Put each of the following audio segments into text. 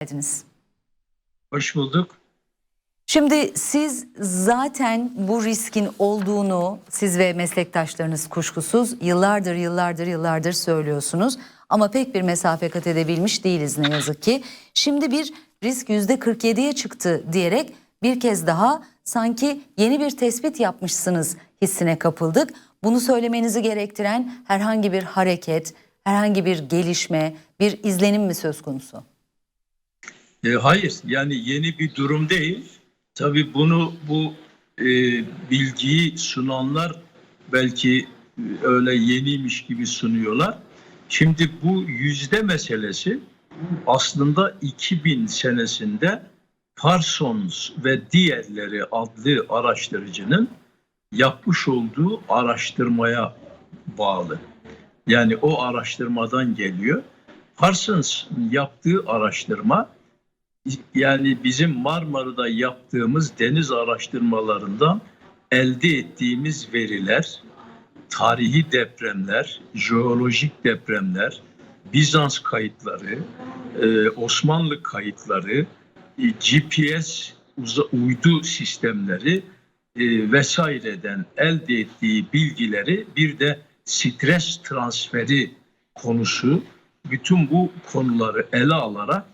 geldiniz. Hoş bulduk. Şimdi siz zaten bu riskin olduğunu siz ve meslektaşlarınız kuşkusuz yıllardır yıllardır yıllardır söylüyorsunuz. Ama pek bir mesafe kat edebilmiş değiliz ne yazık ki. Şimdi bir risk %47'ye çıktı diyerek bir kez daha sanki yeni bir tespit yapmışsınız hissine kapıldık. Bunu söylemenizi gerektiren herhangi bir hareket, herhangi bir gelişme, bir izlenim mi söz konusu? E, hayır yani yeni bir durum değil. Tabii bunu bu e, bilgiyi sunanlar belki öyle yeniymiş gibi sunuyorlar. Şimdi bu yüzde meselesi aslında 2000 senesinde Parsons ve diğerleri adlı araştırıcının yapmış olduğu araştırmaya bağlı. Yani o araştırmadan geliyor. Parsons yaptığı araştırma yani bizim Marmara'da yaptığımız deniz araştırmalarından elde ettiğimiz veriler, tarihi depremler, jeolojik depremler, Bizans kayıtları, e, Osmanlı kayıtları, e, GPS uydu sistemleri e, vesaireden elde ettiği bilgileri bir de stres transferi konusu. Bütün bu konuları ele alarak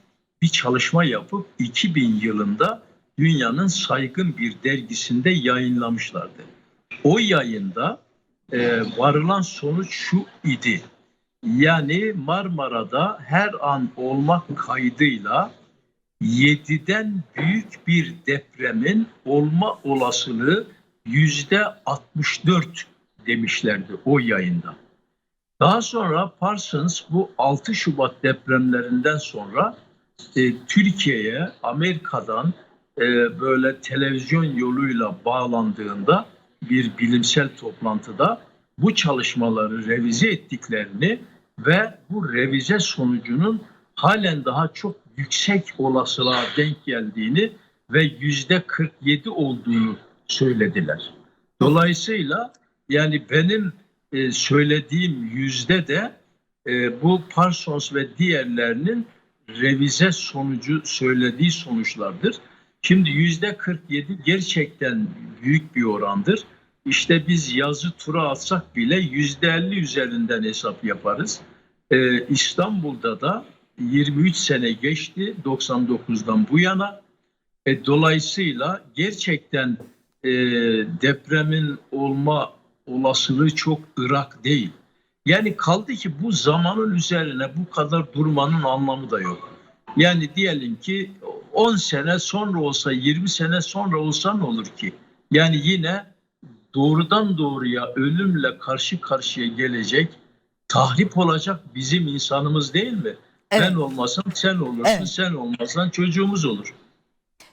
bir çalışma yapıp 2000 yılında dünyanın saygın bir dergisinde yayınlamışlardı. O yayında e, varılan sonuç şu idi. Yani Marmara'da her an olmak kaydıyla 7'den büyük bir depremin olma olasılığı yüzde 64 demişlerdi o yayında. Daha sonra Parsons bu 6 Şubat depremlerinden sonra e, Türkiye'ye Amerika'dan e, böyle televizyon yoluyla bağlandığında bir bilimsel toplantıda bu çalışmaları revize ettiklerini ve bu revize sonucunun halen daha çok yüksek olasılığa denk geldiğini ve yüzde 47 olduğunu söylediler. Dolayısıyla yani benim e, söylediğim yüzde de e, bu Parsons ve diğerlerinin revize sonucu söylediği sonuçlardır. Şimdi yüzde 47 gerçekten büyük bir orandır. İşte biz yazı tura atsak bile yüzde 50 üzerinden hesap yaparız. Ee, İstanbul'da da 23 sene geçti 99'dan bu yana. E, dolayısıyla gerçekten e, depremin olma olasılığı çok ırak değil. Yani kaldı ki bu zamanın üzerine bu kadar durmanın anlamı da yok. Yani diyelim ki 10 sene sonra olsa 20 sene sonra olsa ne olur ki? Yani yine doğrudan doğruya ölümle karşı karşıya gelecek, tahrip olacak bizim insanımız değil mi? Evet. Ben olmasam sen olursun, Evet. sen olmasan çocuğumuz olur.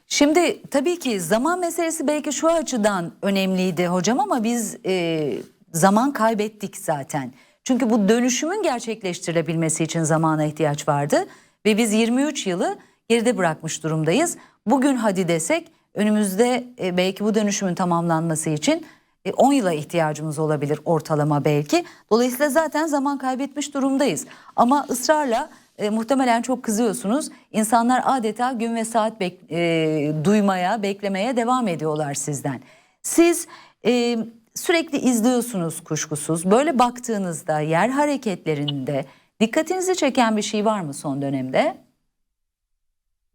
Şimdi tabii ki zaman meselesi belki şu açıdan önemliydi hocam ama biz e, zaman kaybettik zaten. Çünkü bu dönüşümün gerçekleştirilebilmesi için zamana ihtiyaç vardı ve biz 23 yılı geride bırakmış durumdayız. Bugün hadi desek önümüzde e, belki bu dönüşümün tamamlanması için e, 10 yıla ihtiyacımız olabilir ortalama belki. Dolayısıyla zaten zaman kaybetmiş durumdayız. Ama ısrarla e, muhtemelen çok kızıyorsunuz. İnsanlar adeta gün ve saat bek- e, duymaya, beklemeye devam ediyorlar sizden. Siz e, sürekli izliyorsunuz kuşkusuz. Böyle baktığınızda yer hareketlerinde dikkatinizi çeken bir şey var mı son dönemde?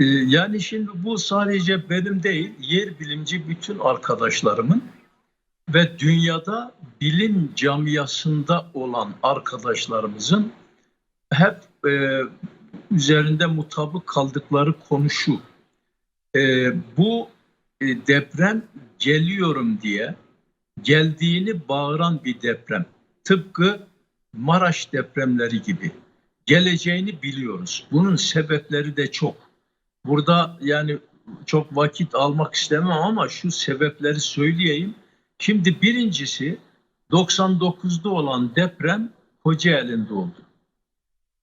Ee, Yani şimdi bu sadece benim değil, yer bilimci bütün arkadaşlarımın ve dünyada bilim camiasında olan arkadaşlarımızın hep e, üzerinde mutabık kaldıkları konu şu. E, bu e, deprem geliyorum diye geldiğini bağıran bir deprem. Tıpkı Maraş depremleri gibi. Geleceğini biliyoruz. Bunun sebepleri de çok. Burada yani çok vakit almak istemem ama şu sebepleri söyleyeyim. Şimdi birincisi 99'da olan deprem Kocaeli'nde oldu.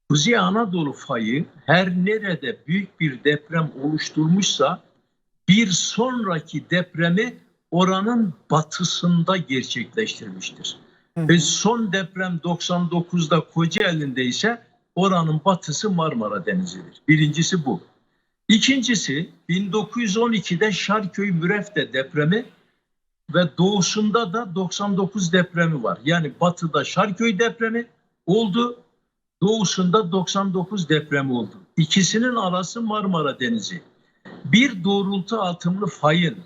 Kuzey Anadolu fayı her nerede büyük bir deprem oluşturmuşsa bir sonraki depremi oranın batısında gerçekleştirmiştir. Ve son deprem 99'da Kocaeli'nde ise oranın batısı Marmara Denizi'dir. Birincisi bu. İkincisi 1912'de Şarköy Mürefte depremi ve doğusunda da 99 depremi var. Yani batıda Şarköy depremi oldu, doğusunda 99 depremi oldu. İkisinin arası Marmara Denizi. Bir doğrultu atımlı fayın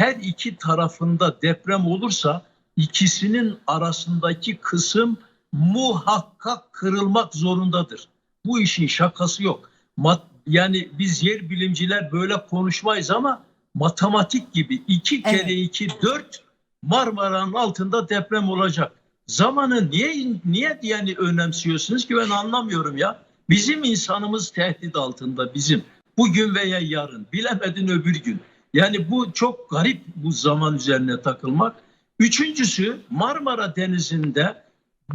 her iki tarafında deprem olursa ikisinin arasındaki kısım muhakkak kırılmak zorundadır. Bu işin şakası yok. Mat, yani biz yer bilimciler böyle konuşmayız ama matematik gibi iki Evet. kere iki dört Marmara'nın altında deprem olacak. Zamanı niye niye yani önemsiyorsunuz ki ben anlamıyorum ya. Bizim insanımız tehdit altında bizim. Bugün veya yarın bilemedin öbür gün. Yani bu çok garip bu zaman üzerine takılmak. Üçüncüsü Marmara Denizi'nde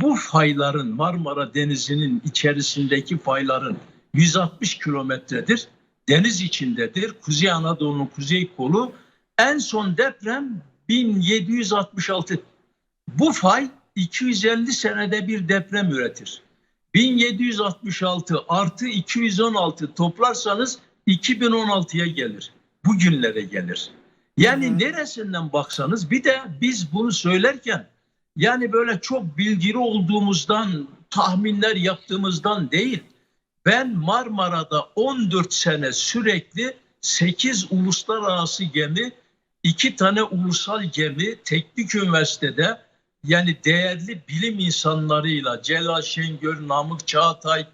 bu fayların Marmara Denizi'nin içerisindeki fayların 160 kilometredir. Deniz içindedir. Kuzey Anadolu'nun kuzey kolu. En son deprem 1766. Bu fay 250 senede bir deprem üretir. 1766 artı 216 toplarsanız 2016'ya gelir. Bugünlere gelir. Yani Hı hı. neresinden baksanız bir de biz bunu söylerken yani böyle çok bilgili olduğumuzdan, tahminler yaptığımızdan değil. Ben Marmara'da 14 sene sürekli 8 uluslararası gemi, 2 tane ulusal gemi teknik üniversitede yani değerli bilim insanlarıyla Celal Şengör, Namık Çağatay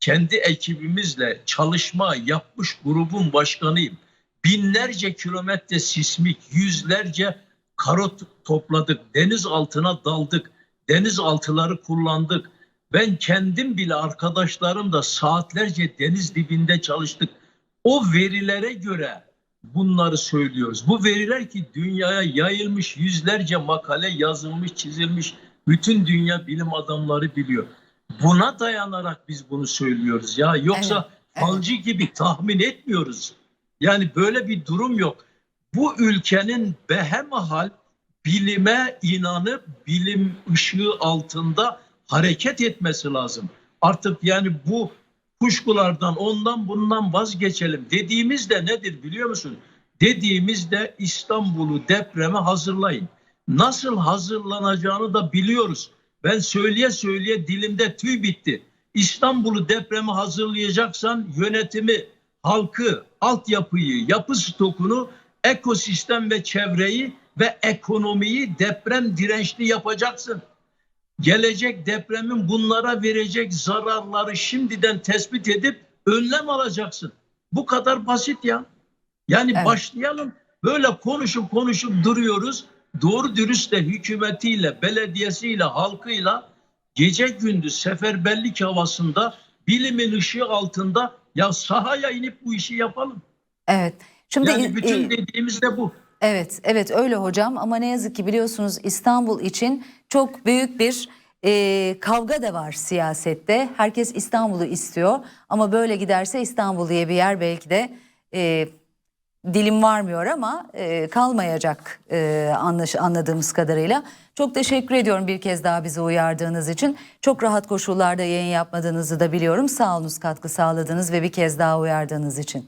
kendi ekibimizle çalışma yapmış grubun başkanıyım. Binlerce kilometre sismik, yüzlerce karot topladık, deniz altına daldık, denizaltıları kullandık. Ben kendim bile arkadaşlarım da saatlerce deniz dibinde çalıştık. O verilere göre bunları söylüyoruz. Bu veriler ki dünyaya yayılmış yüzlerce makale yazılmış, çizilmiş. Bütün dünya bilim adamları biliyor. Buna dayanarak biz bunu söylüyoruz ya. Yoksa Evet, falcı gibi tahmin etmiyoruz. Yani böyle bir durum yok. Bu ülkenin behemahal bilime inanıp bilim ışığı altında hareket etmesi lazım. Artık yani bu kuşkulardan ondan bundan vazgeçelim dediğimiz de nedir biliyor musun? Dediğimiz de İstanbul'u depreme hazırlayın. Nasıl hazırlanacağını da biliyoruz. Ben söyleye söyleye dilimde tüy bitti. İstanbul'u depreme hazırlayacaksan yönetimi, halkı, altyapıyı, yapı stokunu, ekosistem ve çevreyi ve ekonomiyi deprem dirençli yapacaksın. Gelecek depremin bunlara verecek zararları şimdiden tespit edip önlem alacaksın. Bu kadar basit ya. Yani Evet. başlayalım. Böyle konuşup konuşup duruyoruz. Doğru dürüst de hükümetiyle, belediyesiyle, halkıyla gece gündüz seferberlik havasında bilimin ışığı altında ya sahaya inip bu işi yapalım. Evet. Şimdi Yani bütün dediğimiz de bu. Evet, evet öyle hocam ama ne yazık ki biliyorsunuz İstanbul için çok büyük bir e, kavga da var siyasette. Herkes İstanbul'u istiyor ama böyle giderse İstanbul diye bir yer belki de e, dilim varmıyor ama e, kalmayacak e, anlaş, anladığımız kadarıyla. Çok teşekkür ediyorum bir kez daha bizi uyardığınız için. Çok rahat koşullarda yayın yapmadığınızı da biliyorum. Sağ olunuz katkı sağladığınız ve bir kez daha uyardığınız için.